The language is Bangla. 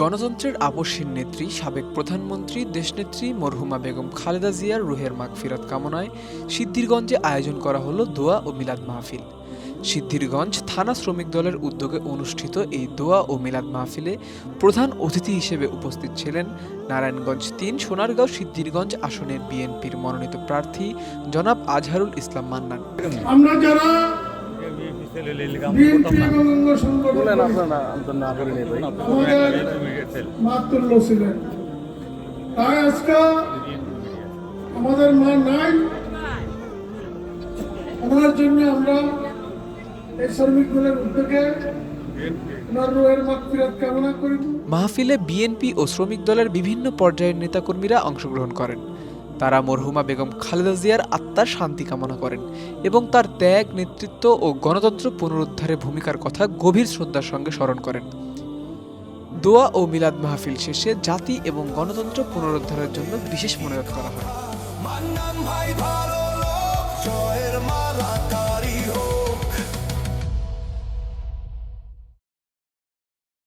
গণতন্ত্রের আপসীন নেত্রী, সাবেক প্রধানমন্ত্রী, দেশনেত্রী মরহুমা বেগম খালেদা জিয়ার রুহের মাগফিরাত কামনায় সিদ্ধিরগঞ্জে আয়োজন করা হলো দোয়া ও মিলাদ মাহফিল। সিদ্ধিরগঞ্জ থানা শ্রমিক দলের উদ্যোগে অনুষ্ঠিত এই দোয়া ও মিলাদ মাহফিলে প্রধান অতিথি হিসেবে উপস্থিত ছিলেন নারায়ণগঞ্জ তিন, সোনারগাঁও সিদ্ধিরগঞ্জ আসনের বিএনপির মনোনীত প্রার্থী জনাব আজহারুল ইসলাম মান্নান। আমরা যারা আমাদের মাতুল্য ছিলেন। তাই আজকে আমাদের মা নাই। ওনার জন্য আমরা এই শ্রমিক দলের উদ্যোগে মাহফিলে বিএনপি ও শ্রমিক দলের বিভিন্ন পর্যায়ের নেতাকর্মীরা অংশগ্রহণ করেন। তারা মরহুমা বেগম খালেদা জিয়ার আত্মার শান্তি কামনা করেন এবং তার ত্যাগ, নেতৃত্ব ও গণতন্ত্র পুনরুদ্ধারে ভূমিকার কথা গভীর শ্রদ্ধার সঙ্গে স্মরণ করেন। দোয়া ও মিলাদ মাহফিল শেষে জাতি এবং গণতন্ত্র পুনরুদ্ধারের জন্য বিশেষ মনোনীত করা হয়।